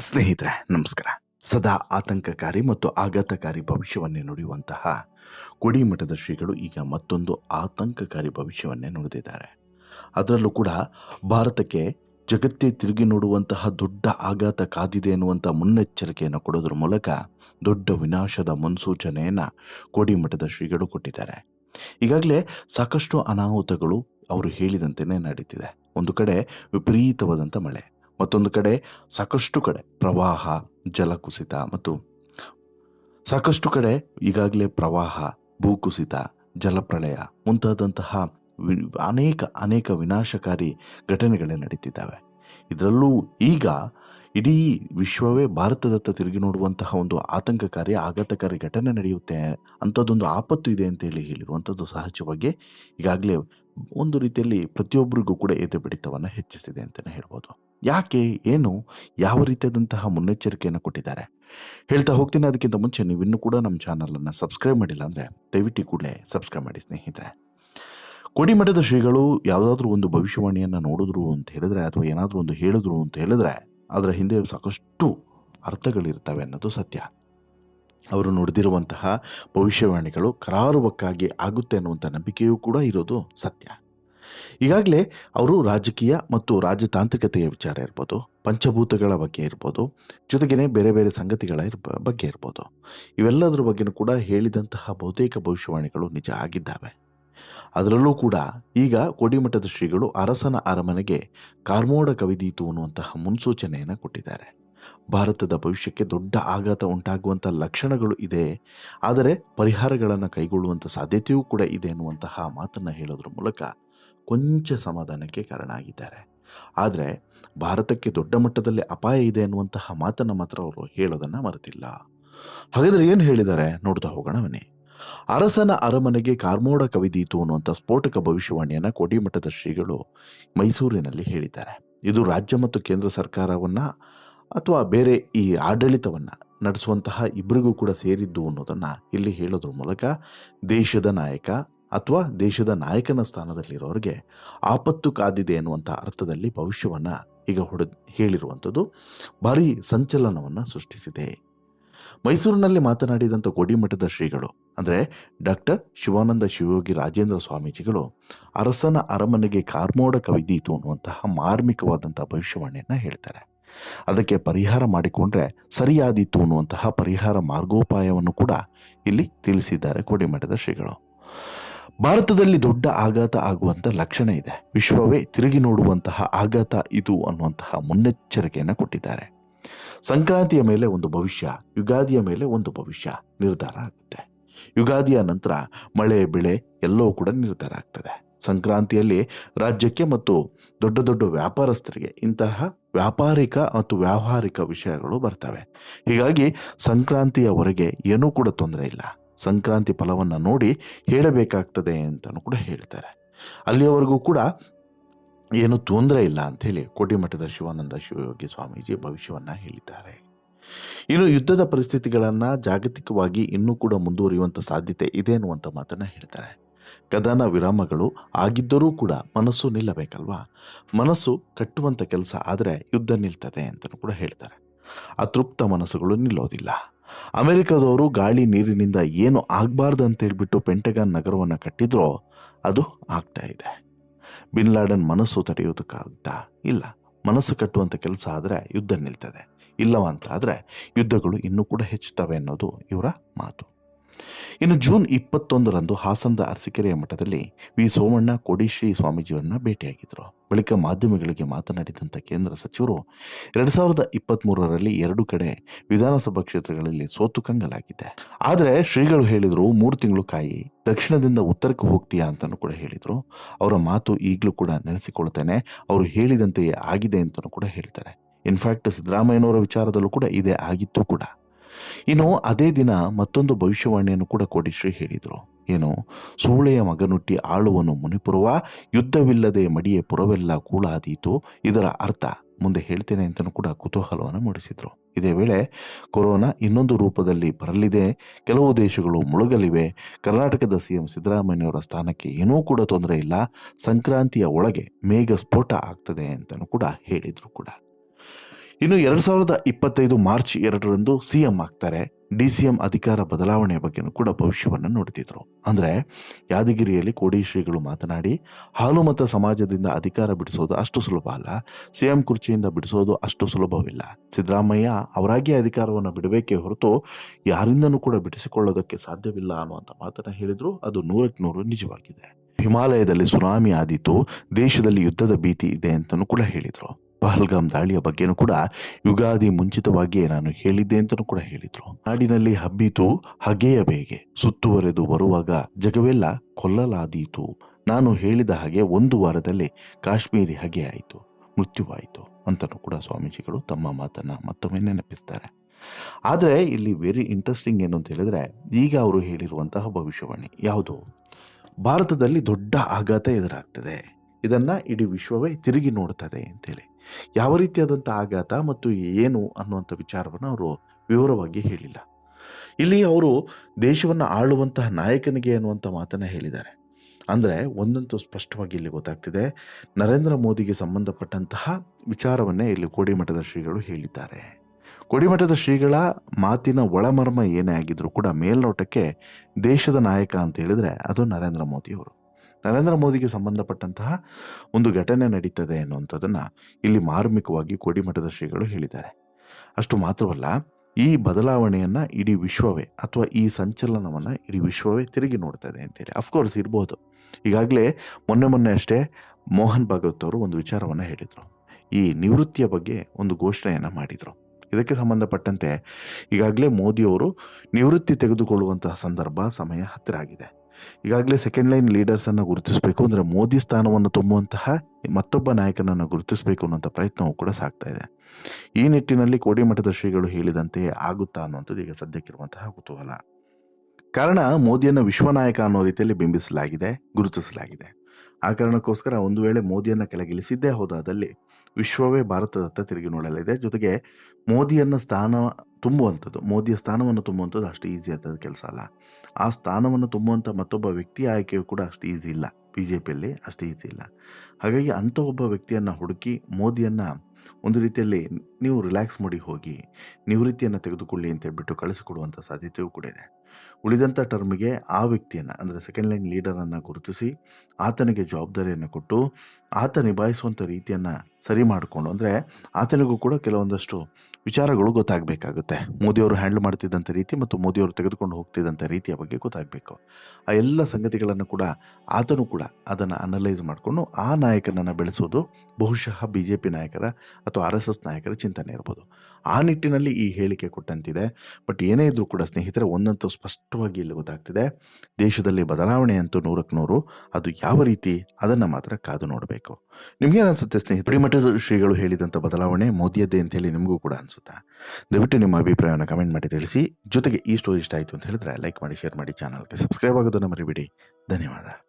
ಸ್ನೇಹಿತರೆ, ನಮಸ್ಕಾರ. ಸದಾ ಆತಂಕಕಾರಿ ಮತ್ತು ಆಘಾತಕಾರಿ ಭವಿಷ್ಯವನ್ನೇ ನುಡಿಯುವಂತಹ ಕೊಡಿಮಠದ ಶ್ರೀಗಳು ಈಗ ಮತ್ತೊಂದು ಆತಂಕಕಾರಿ ಭವಿಷ್ಯವನ್ನೇ ನುಡಿದಿದ್ದಾರೆ. ಅದರಲ್ಲೂ ಕೂಡ ಭಾರತಕ್ಕೆ ಜಗತ್ತೇ ತಿರುಗಿ ನೋಡುವಂತಹ ದೊಡ್ಡ ಆಘಾತ ಕಾದಿದೆ ಎನ್ನುವಂಥ ಮುನ್ನೆಚ್ಚರಿಕೆಯನ್ನು ಕೊಡೋದ್ರ ಮೂಲಕ ದೊಡ್ಡ ವಿನಾಶದ ಮುನ್ಸೂಚನೆಯನ್ನು ಕೋಡಿಮಠದ ಶ್ರೀಗಳು ಕೊಟ್ಟಿದ್ದಾರೆ. ಈಗಾಗಲೇ ಸಾಕಷ್ಟು ಅನಾಹುತಗಳು ಅವರು ಹೇಳಿದಂತೆಯೇ ನಡೀತಿದೆ. ಒಂದು ಕಡೆ ವಿಪರೀತವಾದಂಥ ಮಳೆ ಮತ್ತೊಂದು ಕಡೆ ಸಾಕಷ್ಟು ಕಡೆ ಪ್ರವಾಹ ಜಲಕುಸಿತ ಮತ್ತು ಸಾಕಷ್ಟು ಕಡೆ ಈಗಾಗಲೇ ಪ್ರವಾಹ ಭೂಕುಸಿತ ಜಲಪ್ರಳಯ ಮುಂತಾದಂತಹ ಅನೇಕ ಅನೇಕ ವಿನಾಶಕಾರಿ ಘಟನೆಗಳೇ ನಡೀತಿದ್ದಾವೆ. ಇದರಲ್ಲೂ ಈಗ ಇಡೀ ವಿಶ್ವವೇ ಭಾರತದತ್ತ ತಿರುಗಿ ನೋಡುವಂತಹ ಒಂದು ಆತಂಕಕಾರಿ, ಆಘಾತಕಾರಿ ಘಟನೆ ನಡೆಯುತ್ತೆ ಅಂಥದ್ದೊಂದು ಆಪತ್ತು ಇದೆ ಅಂತೇಳಿ ಹೇಳಿರುವಂಥದ್ದು ಸಹಜವಾಗಿ ಈಗಾಗಲೇ ಒಂದು ರೀತಿಯಲ್ಲಿ ಪ್ರತಿಯೊಬ್ಬರಿಗೂ ಕೂಡ ಎದೆ ಬಿಡಿತವನ್ನು ಹೆಚ್ಚಿಸಿದೆ ಅಂತಲೇ ಹೇಳ್ಬೋದು. ಯಾಕೆ, ಏನು, ಯಾವ ರೀತಿಯಾದಂತಹ ಮುನ್ನೆಚ್ಚರಿಕೆಯನ್ನು ಕೊಟ್ಟಿದ್ದಾರೆ? ಹೇಳ್ತಾ ಹೋಗ್ತೀನಿ. ಅದಕ್ಕಿಂತ ಮುಂಚೆ ನೀವು ಇನ್ನೂ ಕೂಡ ನಮ್ಮ ಚಾನಲನ್ನು ಸಬ್ಸ್ಕ್ರೈಬ್ ಮಾಡಿಲ್ಲ ಅಂದರೆ ದಯವಿಟ್ಟು ಕೂಡಲೇ ಸಬ್ಸ್ಕ್ರೈಬ್ ಮಾಡಿ ಸ್ನೇಹಿತರೆ. ಕೊಡಿಮಠದ ಶ್ರೀಗಳು ಯಾವುದಾದ್ರೂ ಒಂದು ಭವಿಷ್ಯವಾಣಿಯನ್ನು ನೋಡಿದ್ರು ಅಂತ ಹೇಳಿದ್ರೆ ಅಥವಾ ಏನಾದರೂ ಒಂದು ಹೇಳಿದ್ರು ಅಂತ ಹೇಳಿದ್ರೆ ಅದರ ಹಿಂದೆ ಸಾಕಷ್ಟು ಅರ್ಥಗಳಿರ್ತವೆ ಅನ್ನೋದು ಸತ್ಯ. ಅವರು ನುಡಿದಿರುವಂತಹ ಭವಿಷ್ಯವಾಣಿಗಳು ಕರಾರುವಕ್ಕಾಗಿ ಆಗುತ್ತೆ ಅನ್ನುವಂಥ ನಂಬಿಕೆಯೂ ಕೂಡ ಇರೋದು ಸತ್ಯ. ಈಗಾಗಲೇ ಅವರು ರಾಜಕೀಯ ಮತ್ತು ರಾಜತಾಂತ್ರಿಕತೆಯ ವಿಚಾರ ಇರ್ಬೋದು, ಪಂಚಭೂತಗಳ ಬಗ್ಗೆ ಇರ್ಬೋದು, ಜೊತೆಗೇನೆ ಬೇರೆ ಬೇರೆ ಸಂಗತಿಗಳ ಇರ್ಬ, ಬಗ್ಗೆ ಇರ್ಬೋದು. ಇವೆಲ್ಲದರ ಬಗ್ಗೆನೂ ಕೂಡ ಹೇಳಿದಂತಹ ಬಹುತೇಕ ಭವಿಷ್ಯವಾಣಿಗಳು ನಿಜ ಆಗಿದ್ದಾವೆ. ಅದರಲ್ಲೂ ಕೂಡ ಈಗ ಕೋಡಿಮಠದ ಶ್ರೀಗಳು ಅರಸನ ಅರಮನೆಗೆ ಕಾರ್ಮೋಡ ಕವಿದೀತು ಅನ್ನುವಂತಹ ಮುನ್ಸೂಚನೆಯನ್ನು ಕೊಟ್ಟಿದ್ದಾರೆ. ಭಾರತದ ಭವಿಷ್ಯಕ್ಕೆ ದೊಡ್ಡ ಆಘಾತ ಉಂಟಾಗುವಂಥ ಲಕ್ಷಣಗಳು ಇದೆ, ಆದರೆ ಪರಿಹಾರಗಳನ್ನು ಕೈಗೊಳ್ಳುವಂಥ ಸಾಧ್ಯತೆಯೂ ಕೂಡ ಇದೆ ಎನ್ನುವಂತಹ ಮಾತನ್ನು ಹೇಳೋದ್ರ ಮೂಲಕ ಕೊಂಚ ಸಮಾಧಾನಕ್ಕೆ ಕಾರಣ ಆಗಿದ್ದಾರೆ ಆದರೆ ಭಾರತಕ್ಕೆ ದೊಡ್ಡ ಮಟ್ಟದಲ್ಲಿ ಅಪಾಯ ಇದೆ ಅನ್ನುವಂತಹ ಮಾತನ್ನು ಮಾತ್ರ ಅವರು ಹೇಳೋದನ್ನು ಮರೆತಿಲ್ಲ. ಹಾಗಾದರೆ ಏನು ಹೇಳಿದ್ದಾರೆ? ನೋಡ್ತಾ ಹೋಗೋಣ ಅರಸನ ಅರಮನೆಗೆ ಕಾರ್ಮೋಡ ಕವಿದೀತು ಅನ್ನುವಂಥ ಸ್ಫೋಟಕ ಭವಿಷ್ಯವಾಣಿಯನ್ನು ಕೋಡಿಮಠದ ಶ್ರೀಗಳು ಮೈಸೂರಿನಲ್ಲಿ ಹೇಳಿದ್ದಾರೆ. ಇದು ರಾಜ್ಯ ಮತ್ತು ಕೇಂದ್ರ ಸರ್ಕಾರವನ್ನು ಅಥವಾ ಬೇರೆ ಈ ಆಡಳಿತವನ್ನು ನಡೆಸುವಂತಹ ಇಬ್ಬರಿಗೂ ಕೂಡ ಸೇರಿದ್ದು ಅನ್ನೋದನ್ನು ಇಲ್ಲಿ ಹೇಳೋದ್ರ ಮೂಲಕ ದೇಶದ ನಾಯಕ ಅಥವಾ ದೇಶದ ನಾಯಕನ ಸ್ಥಾನದಲ್ಲಿರೋರಿಗೆ ಆಪತ್ತು ಕಾದಿದೆ ಎನ್ನುವಂಥ ಅರ್ಥದಲ್ಲಿ ಭವಿಷ್ಯವನ್ನು ಈಗ ಹೊಡೆ, ಹೇಳಿರುವಂಥದ್ದು ಭಾರೀ ಸಂಚಲನವನ್ನು ಸೃಷ್ಟಿಸಿದೆ. ಮೈಸೂರಿನಲ್ಲಿ ಮಾತನಾಡಿದಂಥ ಕೋಡಿಮಠದ ಶ್ರೀಗಳು, ಅಂದರೆ ಡಾಕ್ಟರ್ ಶಿವಾನಂದ ಶಿವಯೋಗಿ ರಾಜೇಂದ್ರ ಸ್ವಾಮೀಜಿಗಳು ಅರಸನ ಅರಮನೆಗೆ ಕಾರ್ಮೋಡ ಕವಿದೀತು ಅನ್ನುವಂತಹ ಮಾರ್ಮಿಕವಾದಂಥ ಭವಿಷ್ಯವಾಣಿಯನ್ನು ಹೇಳ್ತಾರೆ. ಅದಕ್ಕೆ ಪರಿಹಾರ ಮಾಡಿಕೊಂಡ್ರೆ ಸರಿಯಾದೀತು ಅನ್ನುವಂತಹ ಪರಿಹಾರ ಮಾರ್ಗೋಪಾಯವನ್ನು ಕೂಡ ಇಲ್ಲಿ ತಿಳಿಸಿದ್ದಾರೆ ಕೋಡಿಮಠದ ಶ್ರೀಗಳು. ಭಾರತದಲ್ಲಿ ದೊಡ್ಡ ಆಘಾತ ಆಗುವಂತ ಲಕ್ಷಣ ಇದೆ. ವಿಶ್ವವೇ ತಿರುಗಿ ನೋಡುವಂತಹ ಆಘಾತ ಇದು ಅನ್ನುವಂತಹ ಮುನ್ನೆಚ್ಚರಿಕೆಯನ್ನು ಕೊಟ್ಟಿದ್ದಾರೆ. ಸಂಕ್ರಾಂತಿಯ ಮೇಲೆ ಒಂದು ಭವಿಷ್ಯ, ಯುಗಾದಿಯ ಮೇಲೆ ಒಂದು ಭವಿಷ್ಯ ನಿರ್ಧಾರ ಆಗುತ್ತೆ. ಯುಗಾದಿಯ ನಂತರ ಮಳೆ, ಬೆಳೆ ಎಲ್ಲವೂ ಕೂಡ ನಿರ್ಧಾರ ಆಗ್ತದೆ. ಸಂಕ್ರಾಂತಿಯಲ್ಲಿ ರಾಜ್ಯಕ್ಕೆ ಮತ್ತು ದೊಡ್ಡ ದೊಡ್ಡ ವ್ಯಾಪಾರಸ್ಥರಿಗೆ ಇಂತಹ ವ್ಯಾಪಾರಿಕ ಮತ್ತು ವ್ಯಾವಹಾರಿಕ ವಿಷಯಗಳು ಬರ್ತವೆ. ಹೀಗಾಗಿ ಸಂಕ್ರಾಂತಿಯವರೆಗೆ ಏನೂ ಕೂಡ ತೊಂದರೆ ಇಲ್ಲ. ಸಂಕ್ರಾಂತಿ ಫಲವನ್ನು ನೋಡಿ ಹೇಳಬೇಕಾಗ್ತದೆ ಅಂತಲೂ ಕೂಡ ಹೇಳ್ತಾರೆ. ಅಲ್ಲಿಯವರೆಗೂ ಕೂಡ ಏನು ತೊಂದರೆ ಇಲ್ಲ ಅಂಥೇಳಿ ಕೋಟಿಮಠದ ಶಿವಾನಂದ ಶಿವಯೋಗಿ ಸ್ವಾಮೀಜಿ ಭವಿಷ್ಯವನ್ನು ಹೇಳಿದ್ದಾರೆ. ಇನ್ನು ಯುದ್ಧದ ಪರಿಸ್ಥಿತಿಗಳನ್ನು ಜಾಗತಿಕವಾಗಿ ಇನ್ನೂ ಕೂಡ ಮುಂದುವರಿಯುವಂಥ ಸಾಧ್ಯತೆ ಇದೆ ಅನ್ನುವಂಥ ಮಾತನ್ನು ಹೇಳ್ತಾರೆ. ಕದನ ವಿರಾಮಗಳು ಆಗಿದ್ದರೂ ಕೂಡ ಮನಸ್ಸು ನಿಲ್ಲಬೇಕಲ್ವಾ? ಮನಸ್ಸು ಕಟ್ಟುವಂಥ ಕೆಲಸ ಆದರೆ ಯುದ್ಧ ನಿಲ್ತದೆ ಅಂತಲೂ ಕೂಡ ಹೇಳ್ತಾರೆ. ಅತೃಪ್ತ ಮನಸ್ಸುಗಳು ನಿಲ್ಲೋದಿಲ್ಲ. ಅಮೆರಿಕದವರು ಗಾಳಿ ನೀರಿನಿಂದ ಏನು ಆಗಬಾರ್ದು ಅಂತ ಹೇಳಿಬಿಟ್ಟು ಪೆಂಟಗಾನ್ ನಗರವನ್ನು ಕಟ್ಟಿದ್ರೋ ಅದು ಆಗ್ತಾ ಇದೆ. ಬಿನ್ ಲಾಡನ್ ಮನಸ್ಸು ತಡೆಯೋದಕ್ಕಾಗುತ್ತಾ ಇಲ್ಲ. ಮನಸ್ಸು ಕಟ್ಟುವಂಥ ಕೆಲಸ ಆದರೆ ಯುದ್ಧ ನಿಲ್ತದೆ. ಇಲ್ಲವಂತಾದರೆ ಯುದ್ಧಗಳು ಇನ್ನೂ ಕೂಡ ಹೆಚ್ಚುತ್ತವೆ ಅನ್ನೋದು ಇವರ ಮಾತು. ಇನ್ನು ಜೂನ್ ಇಪ್ಪತ್ತೊಂದರಂದು ಹಾಸನದ ಅರಸಿಕೆರೆಯ ಮಠದಲ್ಲಿ ವಿ ಸೋಮಣ್ಣ ಕೋಡಿಶ್ರೀ ಸ್ವಾಮೀಜಿಯವರನ್ನ ಭೇಟಿಯಾಗಿದ್ದರು ಬಳಿಕ ಮಾಧ್ಯಮಗಳಿಗೆ ಮಾತನಾಡಿದಂಥ ಕೇಂದ್ರ ಸಚಿವರು, ಎರಡು ಸಾವಿರದ ಇಪ್ಪತ್ತ್ಮೂರರಲ್ಲಿ ಎರಡು ಕಡೆ ವಿಧಾನಸಭಾ ಕ್ಷೇತ್ರಗಳಲ್ಲಿ ಸೋತು ಕಂಗಲಾಗಿದೆ. ಆದರೆ ಶ್ರೀಗಳು ಹೇಳಿದರು, ಮೂರು ತಿಂಗಳು ಕಾಯಿ, ದಕ್ಷಿಣದಿಂದ ಉತ್ತರಕ್ಕೆ ಹೋಗ್ತೀಯಾ ಅಂತಲೂ ಕೂಡ ಹೇಳಿದರು. ಅವರ ಮಾತು ಈಗಲೂ ಕೂಡ ನೆನೆಸಿಕೊಳ್ತೇನೆ, ಅವರು ಹೇಳಿದಂತೆಯೇ ಆಗಿದೆ ಅಂತಲೂ ಕೂಡ ಹೇಳ್ತಾರೆ. ಇನ್ಫ್ಯಾಕ್ಟ್ ಸಿದ್ದರಾಮಯ್ಯನವರ ವಿಚಾರದಲ್ಲೂ ಕೂಡ ಇದೇ ಆಗಿತ್ತು ಕೂಡ. ಇನ್ನು ಅದೇ ದಿನ ಮತ್ತೊಂದು ಭವಿಷ್ಯವಾಣಿಯನ್ನು ಕೂಡ ಕೋಡಿಶ್ರೀ ಹೇಳಿದರು. ಏನು? ಸೂಳೆಯ ಮಗನುಟ್ಟಿ ಆಳುವನು ಮುನಿಪುರುವ, ಯುದ್ಧವಿಲ್ಲದೆ ಮಡಿಯ ಪುರವೆಲ್ಲ ಕೂಳಾದೀತು. ಇದರ ಅರ್ಥ ಮುಂದೆ ಹೇಳ್ತೇನೆ ಅಂತಲೂ ಕೂಡ ಕುತೂಹಲವನ್ನು ಮೂಡಿಸಿದರು. ಇದೇ ವೇಳೆ ಕೊರೋನಾ ಇನ್ನೊಂದು ರೂಪದಲ್ಲಿ ಬರಲಿದೆ. ಕೆಲವು ದೇಶಗಳು ಮುಳುಗಲಿವೆ. ಕರ್ನಾಟಕದ ಸಿಎಂ ಸಿದ್ದರಾಮಯ್ಯನವರ ಸ್ಥಾನಕ್ಕೆ ಏನೂ ಕೂಡ ತೊಂದರೆ ಇಲ್ಲ. ಸಂಕ್ರಾಂತಿಯ ಒಳಗೆ ಮೇಘ ಸ್ಫೋಟ ಆಗ್ತದೆ ಅಂತಲೂ ಕೂಡ ಹೇಳಿದರು ಕೂಡ. ಇನ್ನು ಎರಡ್ ಸಾವಿರದ ಇಪ್ಪತ್ತೈದು ಮಾರ್ಚ್ ಎರಡರಂದು ಸಿಎಂ ಆಗ್ತಾರೆ. ಡಿಸಿಎಂ ಅಧಿಕಾರ ಬದಲಾವಣೆ ಬಗ್ಗೆನೂ ಕೂಡ ಭವಿಷ್ಯವನ್ನು ನುಡಿದಿದ್ರು ಅಂದ್ರೆ ಯಾದಗಿರಿಯಲ್ಲಿ ಕೋಡಿ ಶ್ರೀಗಳು ಮಾತನಾಡಿ ಹಾಲುಮತ ಸಮಾಜದಿಂದ ಅಧಿಕಾರ ಬಿಡಿಸೋದು ಅಷ್ಟು ಸುಲಭ ಅಲ್ಲ. ಸಿಎಂ ಕುರ್ಚಿಯಿಂದ ಬಿಡಿಸೋದು ಅಷ್ಟು ಸುಲಭವಿಲ್ಲ. ಸಿದ್ದರಾಮಯ್ಯ ಅವರಾಗಿಯೇ ಅಧಿಕಾರವನ್ನು ಬಿಡಬೇಕೇ ಹೊರತು ಯಾರಿಂದನೂ ಕೂಡ ಬಿಡಿಸಿಕೊಳ್ಳೋದಕ್ಕೆ ಸಾಧ್ಯವಿಲ್ಲ ಅನ್ನುವಂಥ ಮಾತನ್ನ ಹೇಳಿದ್ರು. ಅದು ನೂರಕ್ಕೆ ನೂರು ನಿಜವಾಗಿದೆ. ಹಿಮಾಲಯದಲ್ಲಿ ಸುನಾಮಿ ಆದೀತು, ದೇಶದಲ್ಲಿ ಯುದ್ಧದ ಭೀತಿ ಇದೆ ಅಂತಲೂ ಕೂಡ ಹೇಳಿದ್ರು. ಪಹಲ್ಗಾಮ್ ದಾಳಿಯ ಬಗ್ಗೆನೂ ಕೂಡ ಯುಗಾದಿ ಮುಂಚಿತವಾಗಿಯೇ ನಾನು ಹೇಳಿದ್ದೆ ಅಂತಲೂ ಕೂಡ ಹೇಳಿದ್ರು. ನಾಡಿನಲ್ಲಿ ಹಬ್ಬಿತು ಹಗೆಯ ಬೇಗೆ. ಸುತ್ತುವರೆದು ಬರುವಾಗ ಜಗವೆಲ್ಲ ಕೊಲ್ಲಲಾದೀತು. ನಾನು ಹೇಳಿದ ಹಾಗೆ ಒಂದು ವಾರದಲ್ಲಿ ಕಾಶ್ಮೀರಿ ಹಗೆ ಆಯಿತು. ಮೃತ್ಯುವಾಯಿತು ಅಂತಲೂ ಕೂಡ ಸ್ವಾಮೀಜಿಗಳು ತಮ್ಮ ಮಾತನ್ನ ಮತ್ತೊಮ್ಮೆ ನೆನಪಿಸ್ತಾರೆ. ಆದರೆ ಇಲ್ಲಿ ವೆರಿ ಇಂಟ್ರೆಸ್ಟಿಂಗ್ ಏನು ಅಂತ ಹೇಳಿದ್ರೆ ಈಗ ಅವರು ಹೇಳಿರುವಂತಹ ಭವಿಷ್ಯವಾಣಿ. ಯಾವುದು? ಭಾರತದಲ್ಲಿ ದೊಡ್ಡ ಆಘಾತ ಎದುರಾಗ್ತದೆ. ಇದನ್ನ ಇಡೀ ವಿಶ್ವವೇ ತಿರುಗಿ ನೋಡ್ತದೆ ಅಂತೇಳಿ. ಯಾವ ರೀತಿಯಾದಂಥ ಆಘಾತ ಮತ್ತು ಏನು ಅನ್ನುವಂಥ ವಿಚಾರವನ್ನು ಅವರು ವಿವರವಾಗಿ ಹೇಳಿಲ್ಲ. ಇಲ್ಲಿ ಅವರು ದೇಶವನ್ನು ಆಳುವಂತಹ ನಾಯಕನಿಗೆ ಅನ್ನುವಂಥ ಮಾತನ್ನು ಹೇಳಿದ್ದಾರೆ. ಅಂದರೆ ಒಂದಂತೂ ಸ್ಪಷ್ಟವಾಗಿ ಇಲ್ಲಿ ಗೊತ್ತಾಗ್ತಿದೆ, ನರೇಂದ್ರ ಮೋದಿಗೆ ಸಂಬಂಧಪಟ್ಟಂತಹ ವಿಚಾರವನ್ನೇ ಇಲ್ಲಿ ಕೋಡಿಮಠದ ಶ್ರೀಗಳು ಹೇಳಿದ್ದಾರೆ. ಕೋಡಿಮಠದ ಶ್ರೀಗಳ ಮಾತಿನ ಒಳಮರ್ಮ ಏನೇ ಆಗಿದ್ರು ಕೂಡ ಮೇಲ್ನೋಟಕ್ಕೆ ದೇಶದ ನಾಯಕ ಅಂತ ಹೇಳಿದ್ರೆ ಅದು ನರೇಂದ್ರ ಮೋದಿಯವರು. ನರೇಂದ್ರ ಮೋದಿಗೆ ಸಂಬಂಧಪಟ್ಟಂತಹ ಒಂದು ಘಟನೆ ನಡೀತದೆ ಅನ್ನುವಂಥದ್ದನ್ನು ಇಲ್ಲಿ ಮಾರ್ಮಿಕವಾಗಿ ಕೋಡಿಮಠದ ಶ್ರೀಗಳು ಹೇಳಿದ್ದಾರೆ. ಅಷ್ಟು ಮಾತ್ರವಲ್ಲ, ಈ ಬದಲಾವಣೆಯನ್ನು ಇಡೀ ವಿಶ್ವವೇ ಅಥವಾ ಈ ಸಂಚಲನವನ್ನು ಇಡೀ ವಿಶ್ವವೇ ತಿರುಗಿ ನೋಡ್ತದೆ ಅಂತೇಳಿ. ಅಫ್ಕೋರ್ಸ್ ಇರ್ಬೋದು. ಈಗಾಗಲೇ ಮೊನ್ನೆ ಮೊನ್ನೆ ಅಷ್ಟೇ ಮೋಹನ್ ಭಾಗವತ್ ಅವರು ಒಂದು ವಿಚಾರವನ್ನು ಹೇಳಿದರು. ಈ ನಿವೃತ್ತಿಯ ಬಗ್ಗೆ ಒಂದು ಘೋಷಣೆಯನ್ನು ಮಾಡಿದರು. ಇದಕ್ಕೆ ಸಂಬಂಧಪಟ್ಟಂತೆ ಈಗಾಗಲೇ ಮೋದಿಯವರು ನಿವೃತ್ತಿ ತೆಗೆದುಕೊಳ್ಳುವಂತಹ ಸಂದರ್ಭ ಸಮಯ ಹತ್ತಿರ ಆಗಿದೆ. ಈಗಾಗಲೇ ಸೆಕೆಂಡ್ ಲೈನ್ ಲೀಡರ್ಸನ್ನು ಗುರುತಿಸಬೇಕು ಅಂದರೆ ಮೋದಿ ಸ್ಥಾನವನ್ನು ತುಂಬುವಂತಹ ಮತ್ತೊಬ್ಬ ನಾಯಕನನ್ನು ಗುರುತಿಸಬೇಕು ಅನ್ನೋಂಥ ಪ್ರಯತ್ನವೂ ಕೂಡ ಸಾಗ್ತಾ ಇದೆ. ಈ ನಿಟ್ಟಿನಲ್ಲಿ ಕೋಡಿಮಠದ ಶ್ರೀಗಳು ಹೇಳಿದಂತೆಯೇ ಆಗುತ್ತಾ ಅನ್ನುವಂಥದ್ದು ಈಗ ಸದ್ಯಕ್ಕಿರುವಂತಹ ಕುತೂಹಲ. ಕಾರಣ ಮೋದಿಯನ್ನು ವಿಶ್ವನಾಯಕ ಅನ್ನೋ ರೀತಿಯಲ್ಲಿ ಬಿಂಬಿಸಲಾಗಿದೆ, ಗುರುತಿಸಲಾಗಿದೆ. ಆ ಕಾರಣಕ್ಕೋಸ್ಕರ ಒಂದು ವೇಳೆ ಮೋದಿಯನ್ನು ಕೆಳಗಿಳಿಸಿದ್ದೇ ಹೋದಾದಲ್ಲಿ ವಿಶ್ವವೇ ಭಾರತದತ್ತ ತಿರುಗಿ ನೋಡಲಿದೆ. ಜೊತೆಗೆ ಮೋದಿಯನ್ನು ಸ್ಥಾನ ತುಂಬುವಂಥದ್ದು, ಮೋದಿಯ ಸ್ಥಾನವನ್ನು ತುಂಬುವಂಥದ್ದು ಅಷ್ಟು ಈಸಿ ಆದ ಕೆಲಸ ಅಲ್ಲ. ಆ ಸ್ಥಾನವನ್ನು ತುಂಬುವಂಥ ಮತ್ತೊಬ್ಬ ವ್ಯಕ್ತಿ ಆಯ್ಕೆಯು ಕೂಡ ಅಷ್ಟು ಈಸಿ ಇಲ್ಲ. ಬಿ ಜೆ ಪಿಯಲ್ಲಿ ಅಷ್ಟು ಈಸಿ ಇಲ್ಲ. ಹಾಗಾಗಿ ಅಂಥ ಒಬ್ಬ ವ್ಯಕ್ತಿಯನ್ನು ಹುಡುಕಿ ಮೋದಿಯನ್ನು ಒಂದು ರೀತಿಯಲ್ಲಿ ನೀವು ರಿಲ್ಯಾಕ್ಸ್ ಮಾಡಿ ಹೋಗಿ ನಿವೃತ್ತಿಯನ್ನು ತೆಗೆದುಕೊಳ್ಳಿ ಅಂತ ಹೇಳ್ಬಿಟ್ಟು ಕಳಿಸಿಕೊಡುವಂಥ ಸಾಧ್ಯತೆಯೂ ಕೂಡ ಇದೆ. ಉಳಿದಂಥ ಟರ್ಮಿಗೆ ಆ ವ್ಯಕ್ತಿಯನ್ನು, ಅಂದರೆ ಸೆಕೆಂಡ್ ಲೈನ್ ಲೀಡರನ್ನು ಗುರುತಿಸಿ, ಆತನಿಗೆ ಜವಾಬ್ದಾರಿಯನ್ನು ಕೊಟ್ಟು, ಆತ ನಿಭಾಯಿಸುವಂಥ ರೀತಿಯನ್ನು ಸರಿ ಮಾಡಿಕೊಂಡು, ಅಂದರೆ ಆತನಿಗೂ ಕೂಡ ಕೆಲವೊಂದಷ್ಟು ವಿಚಾರಗಳು ಗೊತ್ತಾಗಬೇಕಾಗುತ್ತೆ. ಮೋದಿಯವರು ಹ್ಯಾಂಡಲ್ ಮಾಡ್ತಿದ್ದಂಥ ರೀತಿ ಮತ್ತು ಮೋದಿಯವರು ತೆಗೆದುಕೊಂಡು ಹೋಗ್ತಿದ್ದಂಥ ರೀತಿಯ ಬಗ್ಗೆ ಗೊತ್ತಾಗಬೇಕು. ಆ ಎಲ್ಲ ಸಂಗತಿಗಳನ್ನು ಕೂಡ ಆತನು ಕೂಡ ಅದನ್ನು ಅನಲೈಸ್ ಮಾಡಿಕೊಂಡು, ಆ ನಾಯಕನನ್ನು ಬೆಳೆಸೋದು ಬಹುಶಃ ಬಿ ಜೆ ಪಿ ನಾಯಕರ ಅಥವಾ ಆರ್ ಎಸ್ ಎಸ್ ನಾಯಕರ ಚಿಂತನೆ ಇರ್ಬೋದು. ಆ ನಿಟ್ಟಿನಲ್ಲಿ ಈ ಹೇಳಿಕೆ ಕೊಟ್ಟಂತಿದೆ. ಬಟ್ ಏನೇ ಇದ್ರೂ ಕೂಡ ಸ್ನೇಹಿತರೆ, ಒಂದಂತೂ ಸ್ಪಷ್ಟವಾಗಿ ಇಲ್ಲಿ ಗೊತ್ತಾಗ್ತಿದೆ. ದೇಶದಲ್ಲಿ ಬದಲಾವಣೆ ಅಂತೂ ನೂರಕ್ಕೆ ನೂರು. ಅದು ಯಾವ ರೀತಿ ಅದನ್ನು ಮಾತ್ರ ಕಾದು ನೋಡಬೇಕು. ನಿಮಗೇನಿಸುತ್ತೆ ಅನ್ಸುತ್ತೆ ಸ್ನೇಹಿತರೆ? ಮಠದ ಶ್ರೀಗಳು ಹೇಳಿದಂಥ ಬದಲಾವಣೆ ಮೋದಿಯದ್ದೇ ಅಂತ ಹೇಳಿ ನಿಮಗೂ ಕೂಡ ಅನಿಸುತ್ತಾ? ದಯವಿಟ್ಟು ನಿಮ್ಮ ಅಭಿಪ್ರಾಯವನ್ನು ಕಮೆಂಟ್ ಮಾಡಿ ತಿಳಿಸಿ. ಜೊತೆಗೆ ಈ ಸ್ಟೋರಿ ಇಷ್ಟ ಆಯಿತು ಅಂತ ಹೇಳಿದ್ರೆ ಲೈಕ್ ಮಾಡಿ ಶೇರ್ ಮಾಡಿ ಚಾನಲ್ಗೆ ಸಬ್ಸ್ಕ್ರೈಬ್ ಆಗೋದನ್ನು ಮರಿಬೇಡಿ. ಧನ್ಯವಾದ.